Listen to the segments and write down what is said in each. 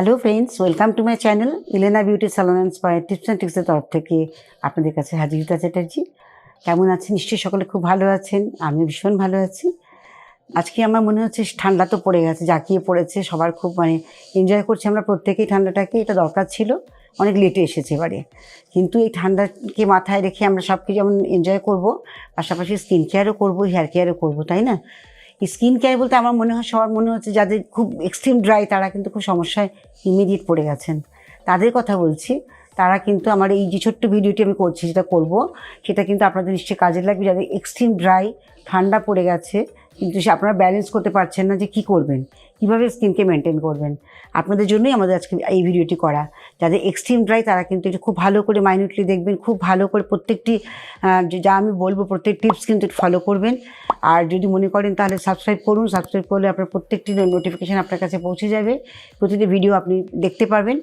Hello friends welcome to my channel Elena beauty salon and spy tips and টিক্সের তরফ থেকে আপনাদের কাছে হাজিরিতা চ্যাটার্জি কেমন আছেন? নিশ্চয়ই সকলে খুব ভালো আছেন আমি ভীষণ ভালো আছি। আজকে আমার মনে হচ্ছে ঠান্ডা তো পড়ে গেছে, জাঁকিয়ে পড়েছে, সবার খুব মানে এনজয় করছি আমরা প্রত্যেকেই ঠান্ডাটাকে, এটা দরকার ছিল, অনেক লেটে এসেছে এবারে। কিন্তু এই ঠান্ডাকে মাথায় রেখে আমরা সব কিছু যেমন এনজয় করব, পাশাপাশি স্কিন কেয়ারও করব হেয়ার কেয়ারও করব, তাই না? স্কিন কেয়ার বলতে আমার মনে হয়, সবার মনে হচ্ছে যাদের খুব এক্সট্রিম ড্রাই তারা কিন্তু খুব সমস্যায় ইমিডিয়েট পড়ে গেছেন। তাদের কথা বলছি, তারা কিন্তু আমার এই যে ছোট্ট ভিডিওটি আমি করছি, যেটা করব, সেটা কিন্তু আপনাদের নিশ্চয়ই কাজে লাগবে, যাদের এক্সট্রিম ড্রাই ঠান্ডা পড়ে গেছে কিন্তু সে আপনারা ব্যালেন্স করতে পারছেন না যে কি করবেন, কীভাবে স্কিনকে মেনটেন করবেন। আপনাদের জন্যই আমাদের আজকে এই ভিডিওটি করা। যাদের এক্সট্রিম ড্রাই তারা কিন্তু একটু খুব ভালো করে মাইনিউটলি দেখবেন, খুব ভালো করে প্রত্যেকটি যা আমি বলব প্রত্যেক টিপস কিন্তু ফলো করবেন। আর যদি মনে করেন তাহলে সাবস্ক্রাইব করুন সাবস্ক্রাইব করলে আপনার প্রত্যেকটি নোটিফিকেশান আপনার কাছে পৌঁছে যাবে। প্রতিটি ভিডিও আপনি দেখতে পারবেন।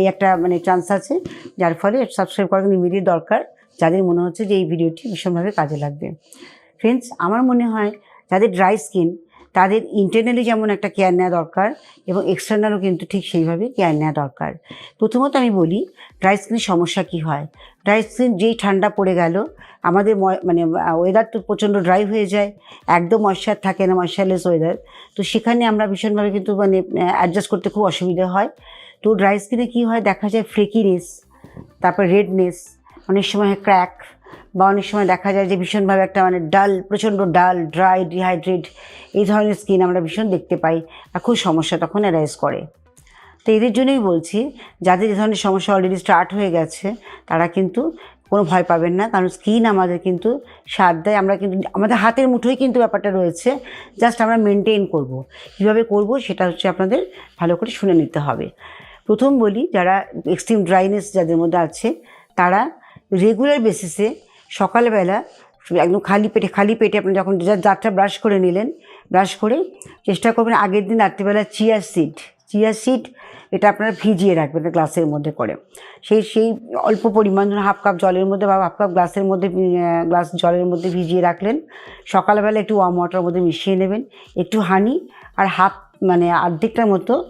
এই একটা মানে চান্স আছে, যার ফলে সাবস্ক্রাইব করার ইমিডিয়েট দরকার। যাদের মনে হচ্ছে যে এই ভিডিওটি ভীষণভাবে কাজে লাগবে। ফ্রেন্ডস আমার মনে হয় যাদের ড্রাই স্কিন তাদের ইন্টারনালি যেমন একটা কেয়ার নেওয়া দরকার এবং এক্সটার্নালও কিন্তু ঠিক সেইভাবে কেয়ার নেওয়া দরকার। প্রথমত আমি বলি ড্রাই স্কিনের সমস্যা কী হয়? ড্রাই স্কিন যেই ঠান্ডা পড়ে গেল, আমাদের মানে ওয়েদার তো প্রচণ্ড ড্রাই হয়ে যায়, একদম ময়শ্চার থাকে না ময়শ্চারলেস ওয়েদার তো সেখানে আমরা ভীষণভাবে কিন্তু মানে অ্যাডজাস্ট করতে খুব অসুবিধা হয়। তো ড্রাই স্কিনে কী হয়? দেখা যায় ফ্লেকিনেস তারপর রেডনেস অনেক সময় ক্র্যাক বা অনেক সময় দেখা যায় যে ভীষণভাবে একটা মানে ডাল, প্রচণ্ড ডাল ড্রাই ডিহাইড্রেট এই ধরনের স্কিন আমরা ভীষণ দেখতে পাই আর খুব সমস্যা তখন অ্যারাইজ করে। তো এদের জন্যই বলছি, যাদের এই ধরনের সমস্যা অলরেডি স্টার্ট হয়ে গেছে, তারা কিন্তু কোনো ভয় পাবেন না, কারণ স্কিন আমাদের কিন্তু সাথ দেয়। আমরা কিন্তু, আমাদের হাতের মুঠোই কিন্তু ব্যাপারটা রয়েছে জাস্ট আমরা মেনটেন করব। কীভাবে করব সেটা হচ্ছে আপনাদের ভালো করে শুনে নিতে হবে। প্রথম বলি, যারা এক্সট্রিম ড্রাইনেস যাদের মধ্যে আছে, তারা রেগুলার বেসিসে সকালবেলা একদম খালি পেটে খালি পেটে আপনি যখন যা- দাঁতটা ব্রাশ করে নিলেন ব্রাশ করে চেষ্টা করবেন আগের দিন রাত্রিবেলা চিয়া সিড চিয়া সিড এটা আপনারা ভিজিয়ে রাখবেন গ্লাসের মধ্যে করে। সেই সেই অল্প পরিমাণ হাফ কাপ জলের মধ্যে বা হাফ কাপ গ্লাসের মধ্যে গ্লাস জলের মধ্যে ভিজিয়ে রাখলেন। সকালবেলা একটু ওয়ার্ম ওয়াটার মধ্যে মিশিয়ে নেবেন, একটু হানি আর হাফ মানে অর্ধেকটার মতো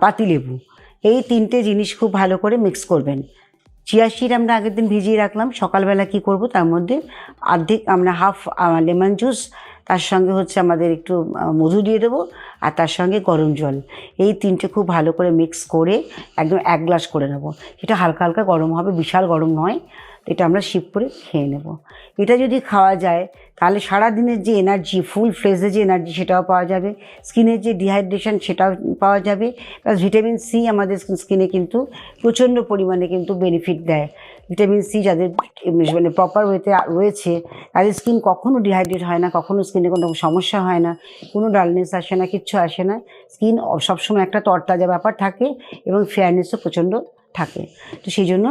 পাতিলেবু। এই তিনটে জিনিস খুব ভালো করে মিক্স করবেন। চিয়া সিড আমরা আগের দিন ভিজিয়ে রাখলাম। সকালবেলা কি করব? তার মধ্যে অর্ধেক আমরা হাফ লেমন জুস তার সঙ্গে হচ্ছে আমাদের একটু মধু দিয়ে দেবো আর তার সঙ্গে গরম জল। এই তিনটে খুব ভালো করে মিক্স করে একদম এক গ্লাস করে নেব। সেটা হালকা হালকা গরম হবে, বিশাল গরম নয়। এটা আমরা শিপ করে খেয়ে নেব। এটা যদি খাওয়া যায়, তাহলে সারা দিনের যে এনার্জি ফুল ফ্লেজে যে এনার্জি সেটাও পাওয়া যাবে। স্কিনের যে ডিহাইড্রেশন সেটাও পাওয়া যাবে। প্লাস ভিটামিন সি আমাদের স্কিনে কিন্তু প্রচণ্ড পরিমাণে কিন্তু বেনিফিট দেয়। ভিটামিন সি যাদের মানে প্রপার ওয়েতে রয়েছে, তাদের স্কিন কখনো ডিহাইড্রেট হয় না, কখনো স্কিনে কোনো সমস্যা হয় না, কোনো ডালনেস আসে না, কিচ্ছু আসে না। স্কিন সবসময় একটা তরতাজা ব্যাপার থাকে এবং ফেয়ারনেসও প্রচণ্ড থাকে। তো সেই জন্য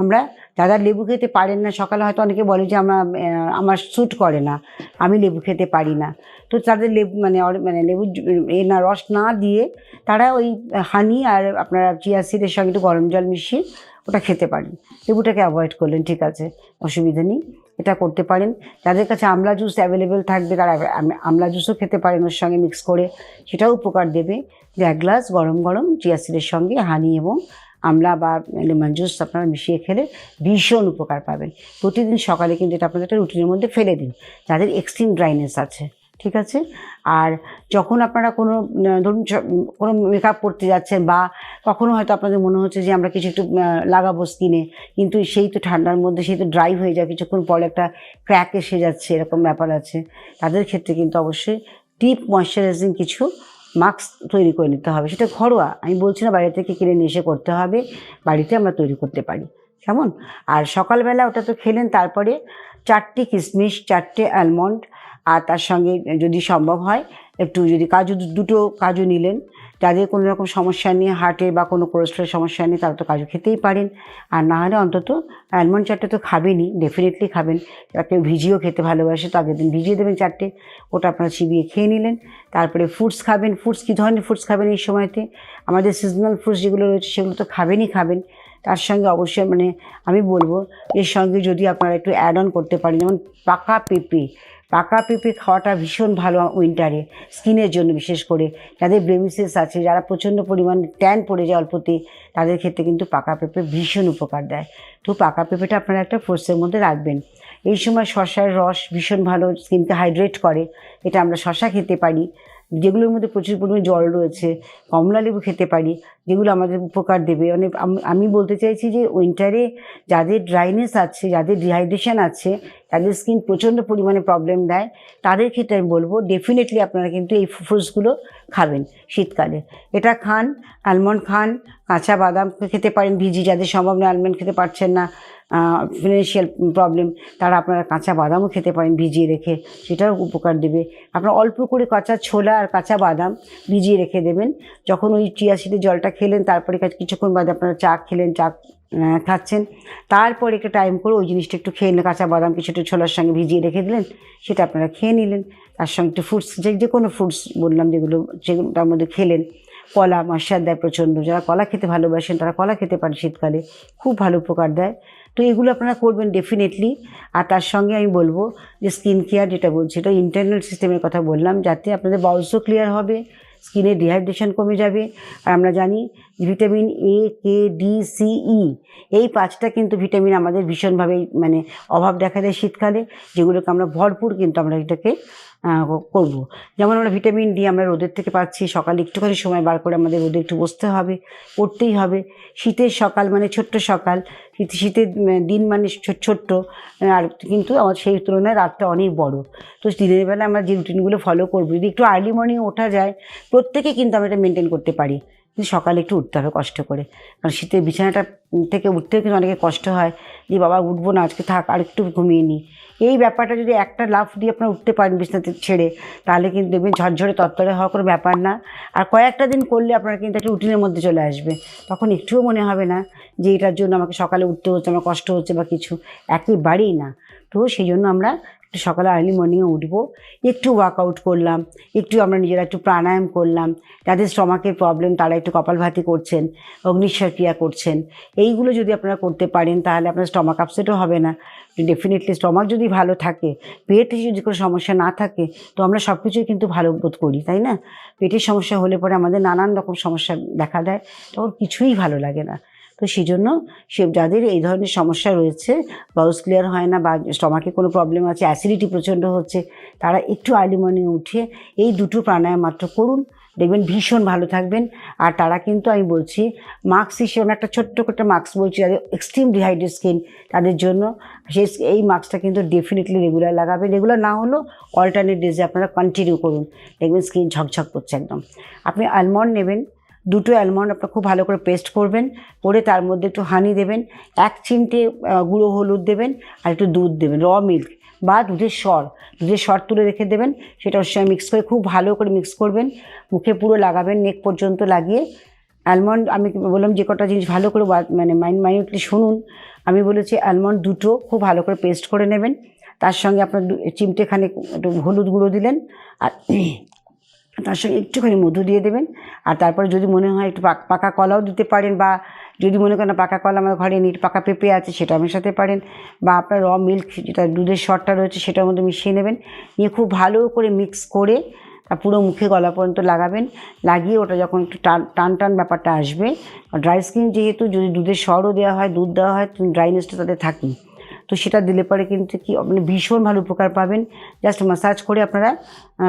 আমরা, যারা লেবু খেতে পারেন না, সকালে হয়তো অনেকে বলে যে আমরা আমার স্যুট করে না, আমি লেবু খেতে পারি না। তো তাদের লেবু মানে মানে লেবু এ না, রস না দিয়ে তারা ওই হানি আর আপনারা চিয়া সিডের সঙ্গে একটু গরম জল মিশিয়ে ওটা খেতে পারেন। লেবুটাকে অ্যাভয়েড করলেন, ঠিক আছে, অসুবিধা নেই। এটা করতে পারেন। যাদের কাছে আমলা জুস অ্যাভেলেবেল থাকবে, তারা আমলা জুসও খেতে পারেন ওর সঙ্গে মিক্স করে। সেটাও উপকার দেবে। যে এক গ্লাস গরম গরম চিয়া সিডের সঙ্গে হানি এবং আমলা বা লেমন জুস আপনারা মিশিয়ে খেলে ভীষণ উপকার পাবেন। প্রতিদিন সকালে কিন্তু এটা আপনাদের একটা রুটিনের মধ্যে ফেলে দিন। যাদের এক্সট্রিম ড্রাইনেস আছে। ঠিক আছে? আর যখন আপনারা কোনো ধরুন কোনো মেকআপ করতে যাচ্ছেন বা কখনো হয়তো আপনাদের মনে হচ্ছে যে আমরা কিছু একটু লাগাবো স্কিনে কিন্তু সেই তো ঠান্ডার মধ্যে, সেই তো ড্রাই হয়ে যায়, কিছুক্ষণ পরে একটা ক্র্যাক এসে যাচ্ছে, এরকম ব্যাপার আছে। তাদের ক্ষেত্রে কিন্তু অবশ্যই ডিপ ময়শ্চারাইজিং কিছু মাস্ক তৈরি করে নিতে হবে। সেটা ঘরোয়া। আমি বলছি না বাইরে থেকে কিনে নিয়ে এসে করতে হবে, বাড়িতে আমরা তৈরি করতে পারি। কেমন? আর সকালবেলা ওটা তো খেলেন, তারপরে চারটে কিশমিশ, চারটে অ্যালমন্ড আর তার সঙ্গে যদি সম্ভব হয়, একটু যদি কাজু দুটো কাজু নিলেন, যাদের কোনো রকম সমস্যা নেই, হার্টে বা কোনো কোলেস্ট্রলের সমস্যা নেই, তারা তো কাজু খেতেই পারেন। আর না হলে অন্তত অ্যালমন্ড চারটে তো খাবেনই ডেফিনেটলি খাবেন। যারা কেউ ভিজিয়েও খেতে ভালোবাসে, তো আগের দিন ভিজিয়ে দেবেন চারটে, ওটা আপনারা চিবিয়ে খেয়ে নিলেন। তারপরে ফ্রুটস খাবেন ফ্রুটস কী ধরনের ফ্রুটস খাবেন এই সময়তে? আমাদের সিজনাল ফ্রুটস যেগুলো রয়েছে, সেগুলো তো খাবেনই খাবেন। তার সঙ্গে অবশ্যই মানে আমি বলব, এর সঙ্গে যদি আপনারা একটু অ্যাড অন করতে পারেন, যেমন পাকা পেঁপে পাকা পেঁপে খাওয়াটা ভীষণ ভালো উইন্টারে স্কিনের জন্য বিশেষ করে। যাদের ব্লেমিসেস আছে, যারা প্রচণ্ড পরিমাণে ট্যান পড়ে যায় অল্পতে, তাদের ক্ষেত্রে কিন্তু পাকা পেঁপে ভীষণ উপকার দেয়। তো পাকা পেঁপেটা আপনারা একটা ফোর্সের মধ্যে রাখবেন। এই সময় শশার রস ভীষণ ভালো স্কিনকে হাইড্রেট করে। এটা আমরা শশা খেতে পারি। যেগুলোর মধ্যে প্রচুর পরিমাণে জল রয়েছে কমলা লেবু খেতে পারি। যেগুলো আমাদের উপকার দেবে। মানে আমি বলতে চাইছি যে উইন্টারে যাদের ড্রাইনেস আছে, যাদের ডিহাইড্রেশন আছে, তাদের স্কিন প্রচণ্ড পরিমাণে প্রবলেম দেয়, তাদের ক্ষেত্রে আমি বলব ডেফিনেটলি আপনারা কিন্তু এই ফ্রুটসগুলো খাবেন শীতকালে। এটা খান আলমন্ড খান, কাঁচা বাদাম খেতে পারেন, ভিজি যাদের সম্ভব নয় আলমন্ড খেতে পারছেন না ফিনান্সিয়াল প্রবলেম তারা আপনারা কাঁচা বাদামও খেতে পারেন ভিজিয়ে রেখে, সেটাও উপকার দেবে। আপনারা অল্প করে কাঁচা ছোলা আর কাঁচা বাদাম ভিজিয়ে রেখে দেবেন। যখন ওই সিডের জলটা খেলেন, তারপরে কিছুক্ষণ বাদে আপনারা চা খেলেন, চা খাচ্ছেন। তারপর একটা টাইম করে ওই জিনিসটা একটু খেয়ে নিলেন, কাঁচা বাদাম কিছুটা ছোলার সঙ্গে ভিজিয়ে রেখে দিলেন, সেটা আপনারা খেয়ে নিলেন। তার সঙ্গে একটু ফ্রুটস যে যে কোনো ফ্রুটস বললাম যেগুলো যেগুলো তার মধ্যে খেলেন। কলা মশার দেয় প্রচণ্ড, যারা কলা খেতে ভালোবাসেন তারা কলা খেতে পারে শীতকালে, খুব ভালো উপকার দেয়। তো এগুলো আপনারা করবেন ডেফিনেটলি আর তার সঙ্গে আমি বলব যে স্কিন কেয়ার যেটা বলছি, এটা ইন্টারনাল সিস্টেমের কথা বললাম, যাতে আপনাদের বাউলসও ক্লিয়ার হবে স্কিনের ডিহাইড্রেশন কমে যাবে। আর আমরা জানি vitamin A K D C E এই পাঁচটা কিন্তু ভিটামিন আমাদের ভীষণভাবে মানে অভাব দেখা দেয় শীতকালে, যেগুলোকে আমরা ভরপুর কিন্তু আমরা এটাকে করব। যেমন আমরা ভিটামিন ডি আমরা রোদের থেকে পাচ্ছি, সকালে একটুখানি সময় বার করে আমাদের রোদে একটু বসতে হবে পড়তেই হবে। শীতের সকাল মানে ছোট্ট সকাল শীতের দিন মানে ছোট্ট, আর কিন্তু আমার সেই তুলনায় রাতটা অনেক বড়। তো দিনের বেলা আমরা যে রুটিনগুলো ফলো করব, যদি একটু আর্লি মর্নিং ওঠা যায়, প্রত্যেকে কিন্তু আমরা এটা মেনটেন করতে পারি। কিন্তু সকালে একটু উঠতে হবে কষ্ট করে। কারণ শীতের বিছানাটা থেকে উঠতেও কিন্তু অনেকে কষ্ট হয় যে, বাবা, উঠবো না, আজকে থাক, আর একটু ঘুমিয়ে নিই এই ব্যাপারটা যদি একটা লাফ দিয়ে আপনারা উঠতে পারেন বিছানাতে ছেড়ে, তাহলে কিন্তু দেখবেন ঝরঝরে তত্তরে হওয়ার কোনো ব্যাপার না। আর কয়েকটা দিন করলে আপনারা কিন্তু একটা রুটিনের মধ্যে চলে আসবে। তখন একটুও মনে হবে না যে, এটার জন্য আমাকে সকালে উঠতে হচ্ছে, আমার কষ্ট হচ্ছে বা কিছু। একেবারেই না। তো সেই জন্য আমরা একটু সকালে আর্লি মর্নিংয়ে উঠবো, একটু ওয়ার্কআউট করলাম, একটু আমরা নিজেরা একটু প্রাণায়াম করলাম, যাদের স্টমাকের প্রবলেম তারা একটু কপালভাতি করছেন অগ্নিশ্বর ক্রিয়া করছেন, এইগুলো যদি আপনারা করতে পারেন তাহলে আপনার স্টমাক আপসেটও হবে না। ডেফিনেটলি স্টমাক যদি ভালো থাকে, পেটে যদি কোনো সমস্যা না থাকে, তো আমরা সব কিছুই কিন্তু ভালো বোধ করি, তাই না? পেটের সমস্যা হলে পরে আমাদের নানান রকম সমস্যা দেখা দেয়, তখন কিছুই ভালো লাগে না। তো সেই জন্য সে যাদের এই ধরনের সমস্যা রয়েছে বাউস ক্লিয়ার হয় না বা স্টমাকে কোনো প্রবলেম আছে অ্যাসিডিটি প্রচণ্ড হচ্ছে, তারা একটু আর্লি মর্নিংয়ে উঠে এই দুটো প্রাণায়াম মাত্র করুন। দেখবেন ভীষণ ভালো থাকবেন। আর তারা কিন্তু আমি বলছি মাস্ক হিসেবে একটা ছোট্ট একটা মাস্ক বলছি, যাদের এক্সট্রিম ডিহাইড্রেট স্কিন তাদের জন্য সেই এই মাস্কটা কিন্তু ডেফিনেটলি রেগুলার লাগাবেন রেগুলার না হলেও অল্টারনেট ডেজে আপনারা কন্টিনিউ করুন। দেখবেন স্কিন ঝকঝক করছে একদম। আপনি আলমন্ড নেবেন দুটো অ্যালমন্ড আপনার খুব ভালো করে পেস্ট করবেন, করে তার মধ্যে একটু হানি দেবেন, এক চিমটে গুঁড়ো হলুদ দেবেন আর একটু দুধ দেবেন র মিল্ক বা দুধের স্বর দুধের স্বর তুলে রেখে দেবেন, সেটা ওর সঙ্গে মিক্স করে খুব ভালো করে মিক্স করবেন, মুখে পুরো লাগাবেন নেক পর্যন্ত লাগিয়ে। অ্যালমন্ড আমি বললাম যে কটা জিনিস ভালো করে মানে মাইন মাইনিউটলি শুনুন, আমি বলেছি অ্যালমন্ড দুটো খুব ভালো করে পেস্ট করে নেবেন, তার সঙ্গে আপনার চিমটেখানে একটু হলুদ গুঁড়ো দিলেন, আর তার সঙ্গে একটুখানি মধু দিয়ে দেবেন। আর তারপরে যদি মনে হয় একটু পাক- কলাও দিতে পারেন বা যদি মনে করেন পাকা কলা আমার ঘরে নিট পাকা পেঁপে আছে সেটা মেশাতে পারেন বা আপনার র মিল্ক যেটা দুধের শরটা রয়েছে সেটার মধ্যে মিশিয়ে নেবেন। নিয়ে খুব ভালো করে মিক্স করে পুরো মুখে গলা পর্যন্ত লাগাবেন। লাগিয়ে ওটা যখন একটু টান টান টান ব্যাপারটা আসবে ড্রাই স্কিন যেহেতু যদি দুধের সরও দেওয়া হয়, দুধ দেওয়া হয় ড্রাইনেসটা তাদের থাকেই তো সেটা দিলে পরে কিন্তু কি মানে ভীষণ ভালো উপকার পাবেন। জাস্ট মাসাজ করে আপনারা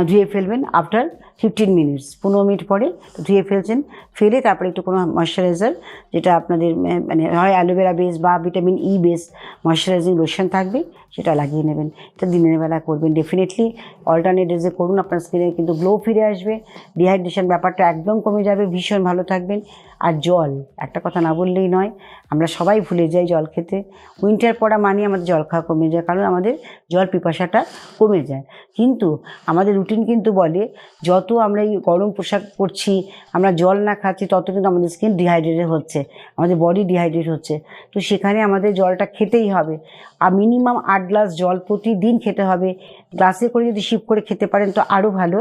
ধুয়ে ফেলবেন। আফটার ফিফটিন মিনিটস পনেরো মিনিট পরে ধুয়ে ফেলছেন। ফেলে তারপরে একটু কোনো ময়শ্চারাইজার যেটা আপনাদের মানে হয় অ্যালোভেরা বেস বা vitamin E base moisturising lotion থাকবে, সেটা লাগিয়ে নেবেন। এটা দিনের বেলা করবেন। ডেফিনেটলি অল্টারনেট ডেজে করুন, আপনার স্কিনে কিন্তু গ্লো ফিরে আসবে। ডিহাইড্রেশন ব্যাপারটা একদম কমে যাবে, ভীষণ ভালো থাকবেন। আর জল, একটা কথা না বললেই নয়, আমরা সবাই ভুলে যাই জল খেতে। উইন্টার পড়া মানে আমাদের জল খাওয়া কমে যায়, কারণ আমাদের জল পিপাসাটা কমে যায়। কিন্তু আমাদের রুটিন কিন্তু বলে, যত আমরা এই গরম পোশাক পরছি, আমরা জল না খাচ্ছি, তত কিন্তু আমাদের স্কিন ডিহাইড্রেটেড হচ্ছে, আমাদের বডি ডিহাইড্রেট হচ্ছে। তো সেখানে আমাদের জলটা খেতেই হবে। আর মিনিমাম আট গ্লাস জল প্রতিদিন খেতে হবে। গ্লাসে করে যদি শিপ করে খেতে পারেন তো আরও ভালো।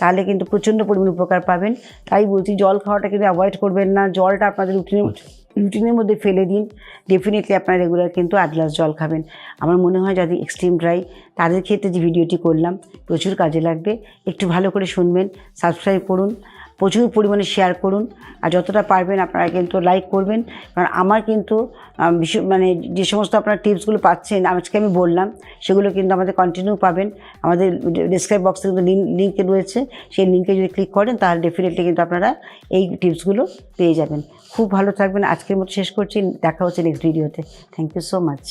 তাহলে কিন্তু প্রচণ্ড পরিমাণে উপকার পাবেন। তাই বলছি, জল খাওয়াটা কিন্তু অ্যাভয়েড করবেন না। জলটা আপনাদের রুটিনের রুটিনের মধ্যে ফেলে দিন। ডেফিনেটলি আপনারা রেগুলার কিন্তু আট গ্লাস জল খাবেন। আমার মনে হয় যাদের এক্সট্রিম ড্রাই তাদের ক্ষেত্রে যে ভিডিওটি করলাম, প্রচুর কাজে লাগবে। একটু ভালো করে শুনবেন সাবস্ক্রাইব করুন। প্রচুর পরিমাণে শেয়ার করুন। আর যতটা পারবেন আপনারা কিন্তু লাইক করবেন। কারণ আমার কিন্তু মানে যে সমস্ত আপনারা টিপসগুলো পাচ্ছেন, আজকে আমি বললাম, সেগুলো কিন্তু আমাদের কন্টিনিউ পাবেন। আমাদের ডিসক্রাইব বক্সে কিন্তু লিঙ্ক রয়েছে। সেই লিঙ্কে যদি ক্লিক করেন, তাহলে ডেফিনেটলি কিন্তু আপনারা এই টিপসগুলো পেয়ে যাবেন। খুব ভালো থাকবেন। আজকের মতো শেষ করছি। দেখা হচ্ছে নেক্সট ভিডিওতে থ্যাংক ইউ সো মাচ